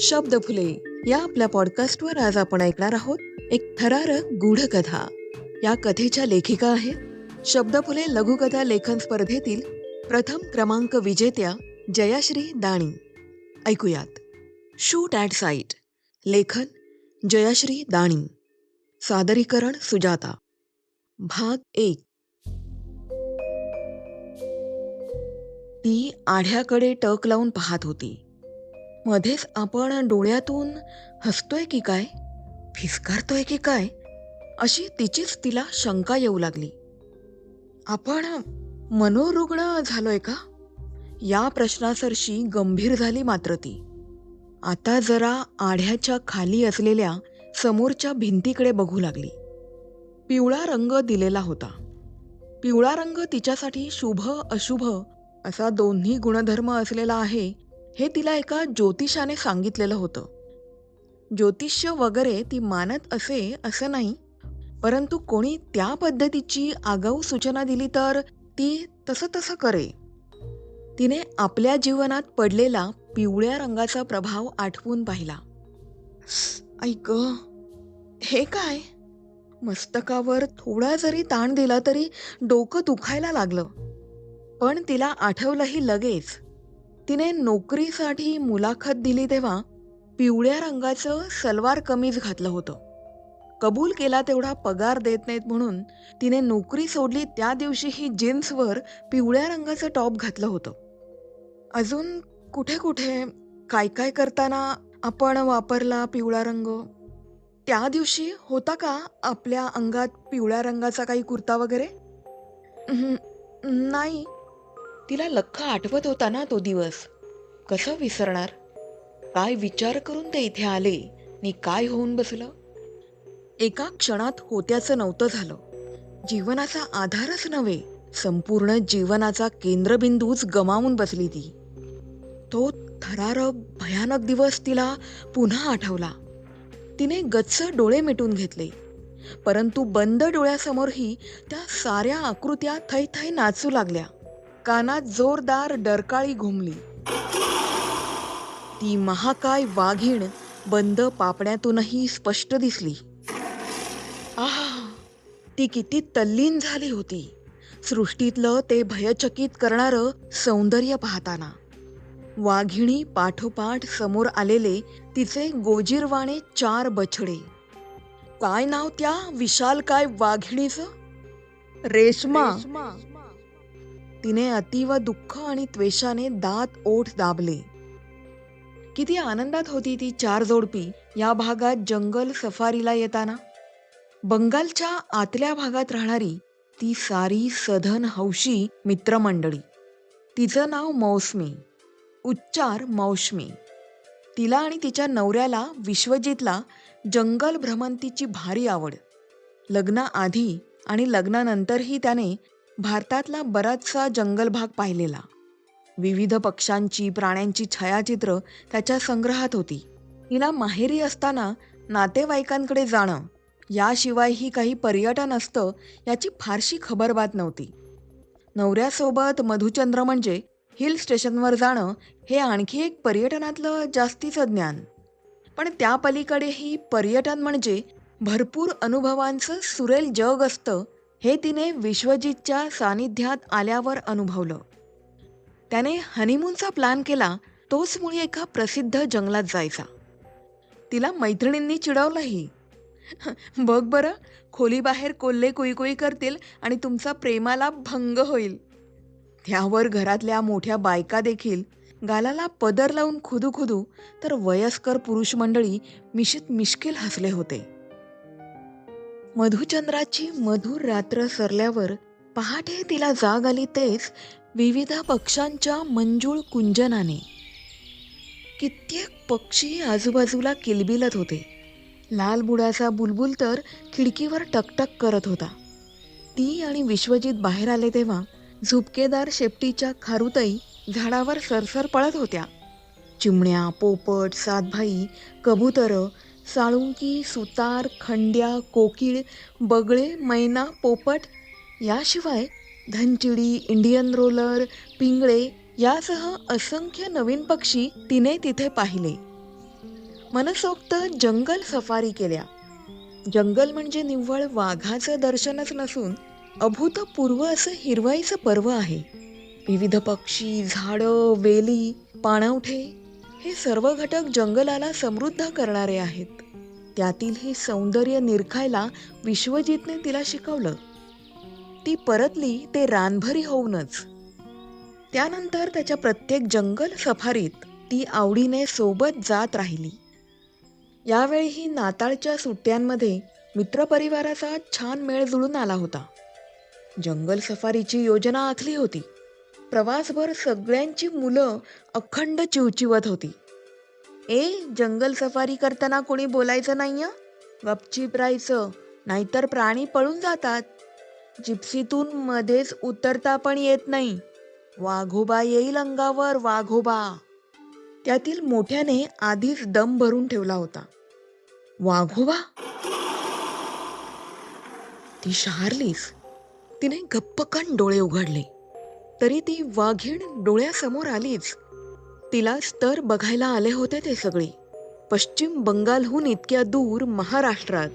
शब्द फुले या आपल्या पॉडकास्टवर आज आपण ऐकणार आहोत एक थरारक गूढ कथा या कथेच्या लेखिका आहेत शब्द फुले लघुकथा लेखन स्पर्धेतील प्रथम क्रमांक विजेत्या जयाश्री दाणी. ऐकूयात. Shoot at sight. लेखन जयाश्री दाणी. सादरीकरण सुजाता. भाग एक. ती आढ्याकडे टक लावून पाहत होती. मध्येच आपण डोळ्यातून हसतोय की काय? फिसकारतोय की काय? अशी तिचीच तिला शंका येऊ लागली. आपण मनोरुग्ण झालोय का? या प्रश्नासरशी गंभीर झाली मात्र ती. आता जरा आढ्याच्या खाली असलेल्या समोरच्या भिंतीकडे बघू लागली. पिवळा रंग दिलेला होता. पिवळा रंग तिच्यासाठी शुभ अशुभ असा दोन्ही गुणधर्म असलेला आहे हे तिला एका ज्योतिषाने सांगितलेलं होतं. ज्योतिष्य वगैरे ती मानत असे असं नाही परंतु कोणी त्या पद्धतीची आगाऊ सूचना दिली तर ती तसं तसं करे. तिने आपल्या जीवनात पडलेला पिवळ्या रंगाचा प्रभाव आठवून पाहिला. ऐक हे काय? मस्तकावर थोडा जरी ताण दिला तरी डोकं दुखायला लागलं. पण तिला आठवलंही लगेच. तिने नोकरीसाठी मुलाखत दिली तेव्हा पिवळ्या रंगाचं सलवार कमीज घातलं होतं. कबूल केला तेवढा पगार देत नाहीत म्हणून तिने नोकरी सोडली त्या दिवशीही जीन्सवर पिवळ्या रंगाचं टॉप घातलं होतं. अजून कुठे कुठे काय काय करताना आपण वापरला पिवळा रंग? त्या दिवशी होता का आपल्या अंगात पिवळ्या रंगाचा काही कुर्ता वगैरे? नाही. तिला लख्ख आठवत होता ना तो दिवस? कसं विसरणार? काय विचार करून ते इथे आले? नी काय होऊन बसलं? एका क्षणात होत्याचं नव्हतं झालं. जीवनाचा आधारच नव्हे संपूर्ण जीवनाचा केंद्रबिंदूच गमावून बसली ती. तो थरारक भयानक दिवस तिला पुन्हा आठवला. तिने गच्च डोळे मिटून घेतले. परंतु बंद डोळ्यासमोरही त्या साऱ्या आकृत्या थै थै नाचू लागल्या. कानात जोरदार डरकाळी घुमली. ती महाकाय वाघीण बंद पापण्यातूनही स्पष्ट दिसली. आहा ती किती तल्लीन झाली होती. सृष्टीतलं ते भयचकित करणारं सौंदर्य पाहताना. वाघिणी पाठोपाठ समोर आलेले तिचे गोजीरवाणे चार बछडे. काय नाव त्या? विशाल काय वाघिणीचं? रेशमा. तिने अतीव दुःख आणि त्वेषाने दात ओठ दाबले. किती आनंदात होती ती चार जोडपी या भागात जंगल सफारीला येताना. बंगालच्या आतल्या भागात राहणारी ती सारी सधन हौशी मित्रमंडळी. तिचं नाव मौसमी उच्चार मौसमी तिला आणि तिच्या नवऱ्याला विश्वजितला जंगल भ्रमंतीची भारी आवड. लग्नाआधी आणि लग्नानंतरही त्याने भारतातला बराचसा जंगल भाग पाहिलेला. विविध पक्ष्यांची प्राण्यांची छायाचित्र त्याच्या संग्रहात होती. तिला माहेरी असताना नातेवाईकांकडे जाणं याशिवायही काही पर्यटन असतं याची फारशी खबरबात नव्हती. नवऱ्यासोबत मधुचंद्र म्हणजे हिल स्टेशनवर जाणं हे आणखी एक पर्यटनातलं जास्तीचं ज्ञान. पण त्या पलीकडेही पर्यटन म्हणजे भरपूर अनुभवांचं सुरेल जग असतं हे तिने विश्वजितच्या सानिध्यात आल्यावर अनुभवलं. त्याने हनीमूनचा प्लॅन केला तोच मुळी एका प्रसिद्ध जंगलात जायचा. तिला मैत्रिणींनी चिडवलंही. बघ बरं खोलीबाहेर कोल्हे कुईकुई करतील आणि तुमचा प्रेमाला भंग होईल. त्यावर घरातल्या मोठ्या बायका देखील गालाला पदर लावून खुदू खुदू तर वयस्कर पुरुष मंडळी मिशित मिश्किल हसले होते. मधुचंद्राची मधुर रात्र सरल्यावर पहाटे तिला जाग आली तेच विविध पक्ष्यांच्या मंजूळ कुंजनाने. कित्येक पक्षी आजूबाजूला किलबिलत होते. लाल बुडाचा बुलबुल तर खिडकीवर टकटक करत होता. ती आणि विश्वजित बाहेर आले तेव्हा झुपकेदार शेपटीच्या खारुताई झाडावर सरसर पळत होत्या. चिमण्या पोपट सातभाई कबुतरं साळुंकी सुतार खंड्या कोकिळ बगळे मैना पोपट याशिवाय धनचिडी इंडियन रोलर पिंगळे यासह असंख्य नवीन पक्षी तिने तिथे पाहिले. मनसोक्त जंगल सफारी केल्या. जंगल म्हणजे निव्वळ वाघाचं दर्शनच नसून अभूतपूर्व असं हिरवाईचं पर्व आहे. विविध पक्षी झाडं वेली पाणवठे हे सर्व घटक जंगलाला समृद्ध करणारे आहेत. त्यातील हे सौंदर्य निरखायला विश्वजितने तिला शिकवलं. ती परतली ते रानभरी होऊनच. त्यानंतर त्याच्या प्रत्येक जंगल सफारीत ती आवडीने सोबत जात राहिली. यावेळीही नाताळच्या सुट्ट्यांमध्ये मित्रपरिवाराचा छान मेळ जुळून आला होता. जंगल सफारीची योजना आखली होती. प्रवासभर सगळ्यांची मुलं अखंड चिवचिवत होती. ए जंगल सफारी करताना कोणी बोलायचं नाही हं? गपचीप राहायचं नाहीतर प्राणी पळून जातात. जिप्सीतून मध्येच उतरता पण येत नाही. वाघोबा येईल अंगावर वाघोबा! त्यातील मोठ्याने आधीच दम भरून ठेवला होता. वाघोबा! ती शहारलीस. तिने गप्पकन डोळे उघडले. तरी ती वाघीण डोळ्यासमोर आलीच. तिला तर बघायला आले होते ते सगळे. पश्चिम बंगालहून इतक्या दूर महाराष्ट्रात.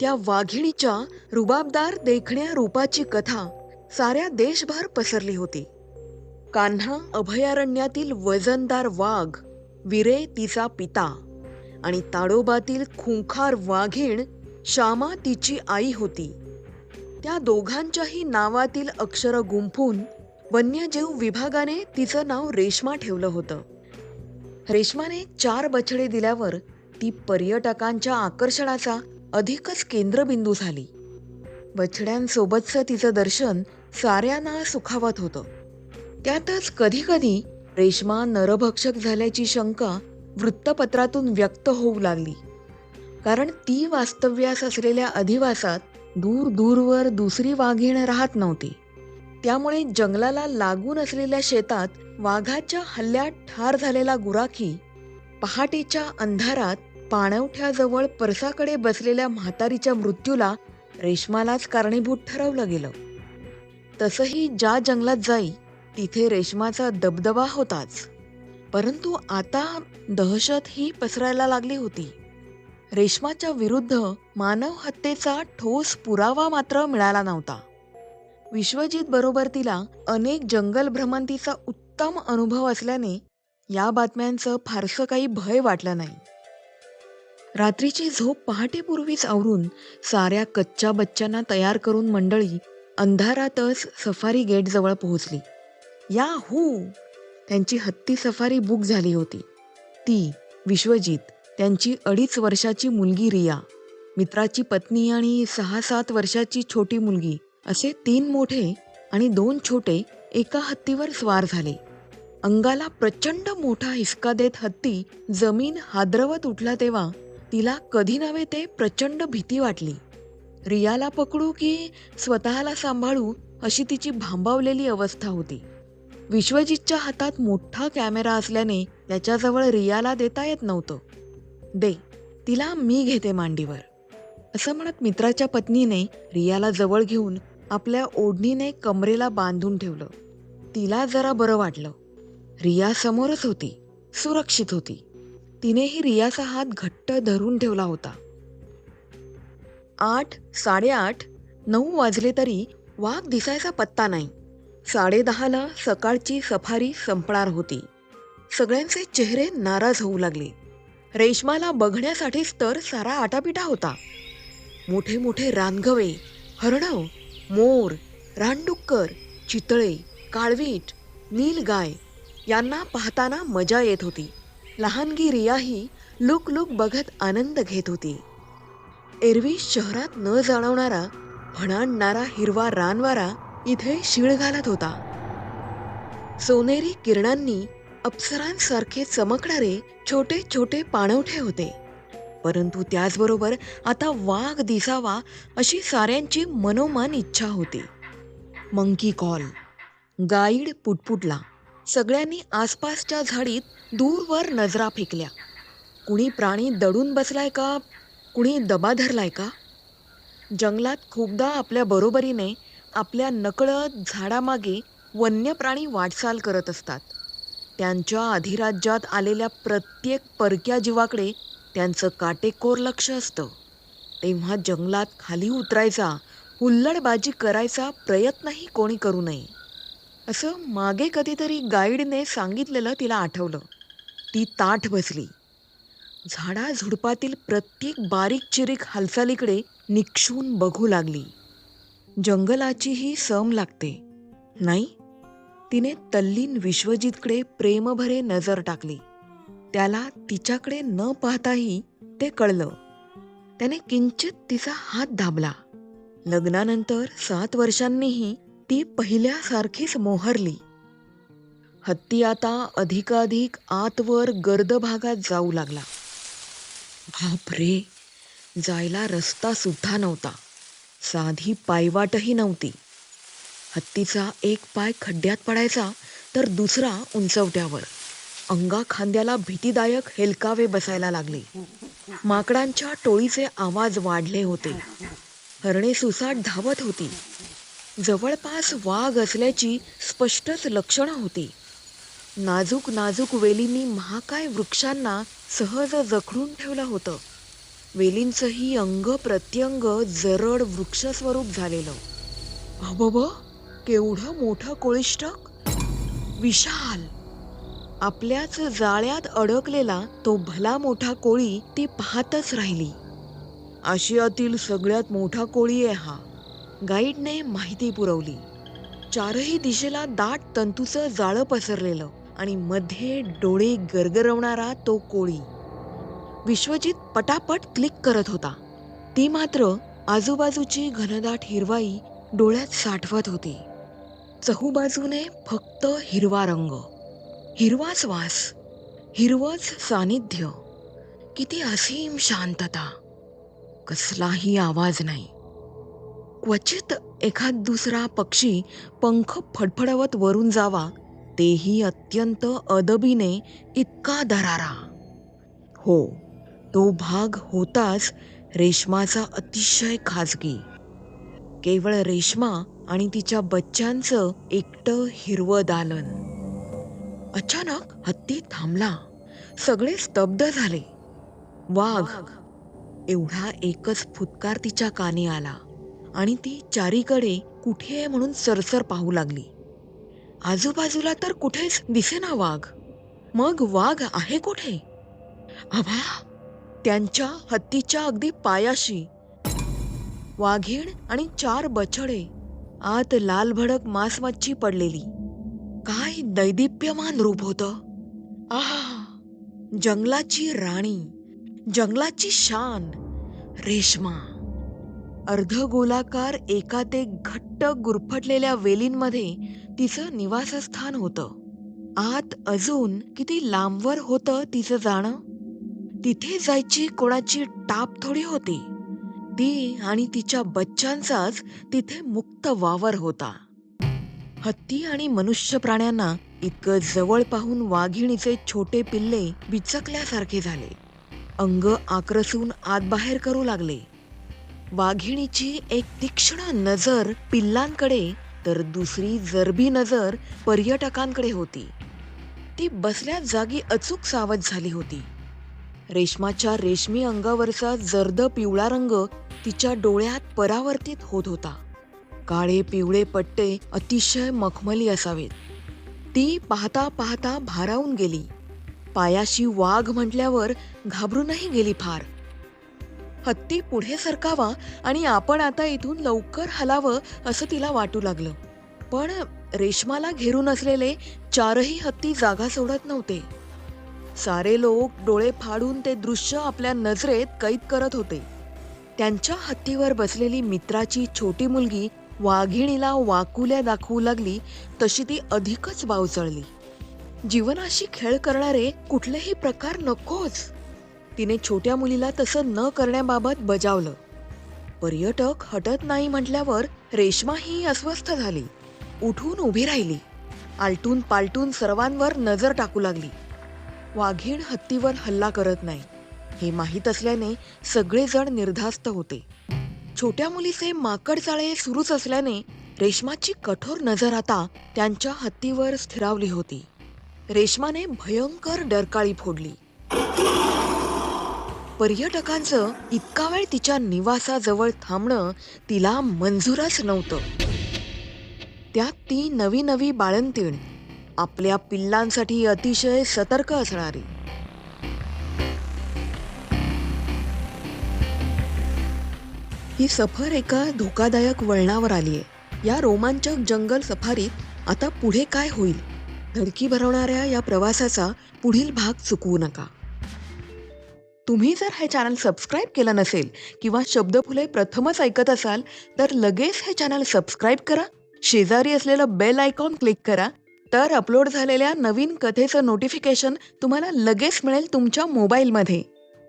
त्या वाघिणीच्या रुबाबदार देखण्या रूपाची कथा साऱ्या देशभर पसरली होती. कान्हा अभयारण्यातील वजनदार वाघ विरे तिचा पिता आणि ताडोबातील खुंखार वाघीण श्यामा तिची आई होती. त्या दोघांच्याही नावातील अक्षर गुंफून वन्यजीव विभागाने तिचं नाव रेश्मा ठेवलं होतं. रेश्माने चार बछडे दिल्यावर ती पर्यटकांच्या आकर्षणाचा अधिकच केंद्रबिंदू झाली. बछड्यांसोबतचं तिचं दर्शन साऱ्यांना सुखावत होतं. त्यातच कधीकधी रेश्मा नरभक्षक झाल्याची शंका वृत्तपत्रातून व्यक्त होऊ लागली. कारण ती वास्तव्यास असलेल्या अधिवासात दूर दूरवर दुसरी वाघीण राहत नव्हती. त्यामुळे जंगलाला लागून असलेल्या शेतात वाघाच्या हल्ल्यात ठार झालेला गुराखी पहाटेच्या अंधारात पाणवठ्याजवळ परसाकडे बसलेल्या म्हातारीच्या मृत्यूला रेशमालाच कारणीभूत ठरवलं गेलं. तसंही ज्या जंगलात जाई तिथे रेशमाचा दबदबा होताच. परंतु आता दहशत ही पसरायला लागली होती. रेशमाच्या विरुद्ध मानव हत्येचा ठोस पुरावा मात्र मिळाला नव्हता. विश्वजित बरोबर तिला अनेक जंगल भ्रमंतीचा उत्तम अनुभव असल्याने या बातम्यांचं फारसं काही भय वाटलं नाही. रात्रीची झोप पहाटेपूर्वीच आवरून साऱ्या कच्च्या बच्च्यांना तयार करून मंडळी अंधारातच सफारी गेटजवळ पोहोचली. या हू! त्यांची हत्ती सफारी बुक झाली होती. ती विश्वजित त्यांची अडीच वर्षाची मुलगी रिया मित्राची पत्नी आणि सहा सात वर्षाची छोटी मुलगी असे तीन मोठे आणि दोन छोटे एका हत्तीवर स्वार झाले. अंगाला प्रचंड मोठा हिसका देत हत्ती जमीन हादरवत उठला तेव्हा तिला कधी नव्हे ते प्रचंड भीती वाटली. रियाला पकडू की स्वतःला सांभाळू अशी तिची भांबावलेली अवस्था होती. विश्वजितच्या हातात मोठा कॅमेरा असल्याने त्याच्याजवळ रियाला देता येत नव्हतं. दे तिला मी घेते मांडीवर. असं म्हणत मित्राच्या पत्नीने रियाला जवळ घेऊन आपल्या ओढणीने कमरेला बांधून ठेवलं. तिला जरा बरं वाटलं. रिया समोरच होती सुरक्षित होती. तिनेही रियाचा हात घट्ट धरून ठेवला होता. आठ साडेआठ नऊ वाजले तरी वाघ दिसायचा पत्ता नाही. साडेदहाला सकाळची सफारी संपणार होती. सगळ्यांचे चेहरे नाराज होऊ लागले. रेशमाला बघण्यासाठीच तर सारा आटापिटा होता. मोठे मोठे रानगवे हरणव मोर रानडुक्कर चितळे काळवीट नीलगाय यांना पाहताना मजा येत होती. लहानगी रियाही लुक लुक बघत आनंद घेत होती. एरवी शहरात न जाणवणारा भणाणणारा हिरवा रानवारा इथे शिळ घालत होता. सोनेरी किरणांनी अप्सरांसारखे चमकणारे छोटे छोटे पाणवठे होते. परंतु त्याचबरोबर आता वाघ दिसावा अशी साऱ्यांची मनोमन इच्छा होती. Monkey call. गाईड पुटपुटला. सगळ्यांनी आसपासच्या झाडीत दूरवर नजरा फेकल्या. कुणी प्राणी दडून बसलाय का? कुणी दबा धरलाय का? जंगलात खूपदा आपल्या बरोबरीने आपल्या नकळत झाडामागे वन्य प्राणी वाटचाल करत असतात. त्यांच्या अधिराज्यात आलेल्या प्रत्येक परक्या जीवाकडे त्यांचं काटेकोर लक्ष असतं. तेव्हा जंगलात खाली उतरायचा हुल्लडबाजी करायचा प्रयत्नही कोणी करू नये. असं मागे कधीतरी गाईडने सांगितलेलं तिला आठवलं. ती ताठ बसली. झाडाझुडपातील प्रत्येक बारीक चिरीक हालचालीकडे निक्षून बघू लागली. जंगलाचीही सम लागते. नाही तिने तल्लीन विश्वजितकडे प्रेमभरे नजर टाकली. त्याला तिच्याकडे न पाहताही ते कळलं. त्याने किंचित तिचा हात दाबला. लग्नानंतर सात वर्षांनीही ती पहिल्यासारखीच मोहरली. हत्ती आता अधिकाधिक आतवर गर्द भागात जाऊ लागला. बाप रे! जायला रस्ता सुद्धा नव्हता. साधी पायवाटही नव्हती. हत्तीचा एक पाय खड्ड्यात पडायचा तर दुसरा उंचवट्यावर. अंगा खांद्याला भीतीदायक हेलकावे बसायला लागले. माकडांच्या टोळीचे आवाज वाढले होते. हरणे सुसाट धावत होती. जवळपास वाघ असल्याची स्पष्टच लक्षणं होती. नाजूक नाजूक वेलींनी महाकाय वृक्षांना सहज जखडून ठेवलं होतं. वेलींचंही अंग प्रत्यंग जरड वृक्षस्वरूप झालेलं. अबब केवढं मोठं कोळिष्टक? विशाल! आपल्याच जाळ्यात अडकलेला तो भला मोठा कोळी ती पाहतच राहिली. आशियातील सगळ्यात मोठा कोळी आहे हा. गाईडने माहिती पुरवली. चारही दिशेला दाट तंतूचं जाळं पसरलेलं आणि मध्ये डोळे गरगरवणारा तो कोळी. विश्वजित पटापट क्लिक करत होता. ती मात्र आजूबाजूची घनदाट हिरवाई डोळ्यात साठवत होती. चहूबाजूने फक्त हिरवा रंग. हिरवाच वास हिरवंच सानिध्य किती असीम शांतता. कसलाही आवाज नाही. क्वचित एखाद दुसरा पक्षी पंख फडफडवत वरून जावा तेही अत्यंत अदबीने इतका दरारा. हो तो भाग होताच रेशमाचा अतिशय खाजगी. केवळ रेशमा आणि तिच्या बच्चांचं एकटं हिरवं दालन. अचानक हत्ती थांबला. सगळे स्तब्ध झाले. वाघ. एवढा एकच फुतकार तिच्या कानी आला आणि ती चारीकडे कुठे आहे म्हणून सरसर पाहू लागली. आजूबाजूला तर कुठेच दिसेना वाघ. मग वाघ आहे कुठे? आभा त्यांच्या हत्तीच्या अगदी पायाशी. वाघीण आणि चार बछडे. आत लालभडक मांसमच्छी पडलेली. काय दैदिप्यमान रूप होत? आहा! जंगलाची राणी जंगलाची शान रेशमा. अर्धगोलाकार एका ते घट्ट गुरफटलेल्या वेलींमध्ये तिचं निवासस्थान होतं. आत अजून किती लांबवर होतं तिचं जाणं? तिथे जायची कोणाची टाप थोडी होती. ती आणि तिच्या बच्चांचाच तिथे मुक्त वावर होता. हत्ती आणि मनुष्य प्राण्यांना इतकं जवळ पाहून वाघिणीचे छोटे पिल्ले बिचकल्यासारखे झाले. अंग आक्रसून आत बाहेर करू लागले. वाघिणीची एक तीक्ष्ण नजर पिल्लांकडे तर दुसरी जरबी नजर पर्यटकांकडे होती. ती बसल्या जागी अचूक सावध झाली होती. रेशमाच्या रेशमी अंगावरचा जर्द पिवळा रंग तिच्या डोळ्यात परावर्तित होत होता. काळे पिवळे पट्टे अतिशय मखमली असावेत. ती पाहता पाहता भारावून गेली. पायाशी वाघ म्हटल्यावर घाबरूनही गेली फार. हत्ती पुढे सरकावा आणि आपण आता इथून लवकर हलावं असं तिला वाटू लागलं. पण रेशमाला घेरून असलेले चारही हत्ती जागा सोडत नव्हते. सारे लोक डोळे फाडून ते दृश्य आपल्या नजरेत कैद करत होते. त्यांच्या हत्तीवर बसलेली मित्राची छोटी मुलगी वाघिणीला वाकुल्या दाखवू लागली तशी ती अधिकच बावचळली जीवनाशी खेळ करणारे कुठलेही प्रकार नकोच. तिने छोट्या मुलीला तसं न करण्याबाबत बजावलं. पर्यटक हटत नाही म्हटल्यावर रेशमाही अस्वस्थ झाली. उठून उभी राहिली. आलटून पालटून सर्वांवर नजर टाकू लागली. वाघीण हत्तीवर हल्ला करत नाही. हे माहीत असल्याने सगळेजण निर्धास्त होते. छोट्या मुलीचे माकड चाळे सुरूच असल्याने रेशमाची कठोर नजर आता त्यांच्या हत्तीवर स्थिरावली होती. रेशमाने भयंकर डरकाळी फोडली. पर्यटकांचं इतका वेळ तिच्या निवासाजवळ थांबणं तिला मंजूरच नव्हतं. त्यात ती नवी नवी बाळंतीण आपल्या पिल्लांसाठी अतिशय सतर्क असणारी. ही सफर एका धोकादायक वळणावर आली आहे या रोमांचक जंगल सफारीत आता पुढे काय होईल? धडकी भरवणाऱ्या या प्रवासाचा पुढील भाग चुकवू नका. तुम्ही जर हे चॅनल सबस्क्राईब केलं नसेल किंवा शब्दफुले प्रथमच ऐकत असाल तर लगेच हे चॅनल सबस्क्राईब करा शेजारी असलेलं बेल आयकॉन क्लिक करा तर अपलोड झालेल्या नवीन कथेचं नोटिफिकेशन तुम्हाला लगेच मिळेल तुमच्या मोबाईलमध्ये.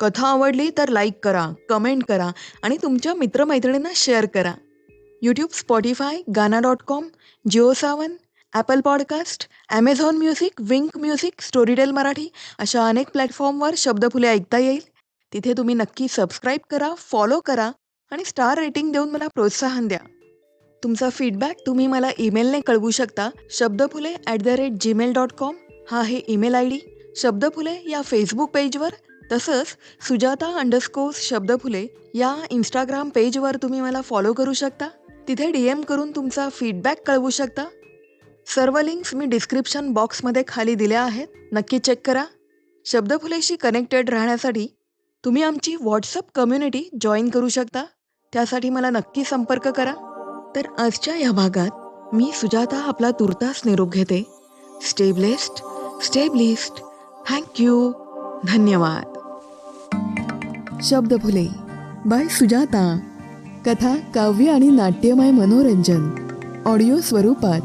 कथा आवडली तर लाईक करा कमेंट करा आणि तुमच्या मित्रमैत्रिणींना शेअर करा. YouTube Spotify Gaana dot com Jio Saavn Apple podcast Amazon music Wink music Storytel Marathi अशा अनेक प्लॅटफॉर्मवर शब्दफुले ऐकता येईल. तिथे तुम्ही नक्की सबस्क्राईब करा फॉलो करा आणि स्टार रेटिंग देऊन मला प्रोत्साहन द्या. तुमचा फीडबॅक तुम्ही मला ईमेलने कळवू शकता. Shabdaphule at the rate Gmail dot com हा आहे ईमेल आय डी शब्दफुले या फेसबुक पेजवर तसंच सुजाता अंडरस्कोर शब्दफुले या इंस्टाग्राम पेजवर तुम्ही मला फॉलो करू शकता. तिथे डी एम करून तुमचा फीडबॅक कळवू शकता. सर्व लिंक्स मी डिस्क्रिप्शन बॉक्समध्ये खाली दिल्या आहेत. नक्की चेक करा. शब्दफुलेशी कनेक्टेड राहण्यासाठी तुम्ही आमची व्हॉट्सअप कम्युनिटी जॉईन करू शकता. त्यासाठी मला नक्की संपर्क करा. तर आजच्या या भागात मी सुजाता आपला तुर्तास निरोप घेते. स्टेबलेस्ट स्टेबलिस्ट थँक्यू धन्यवाद. शब्द फुले. बाय सुजाता. कथा काव्य आणि नाट्यमय मनोरंजन. ऑडिओ स्वरूपात.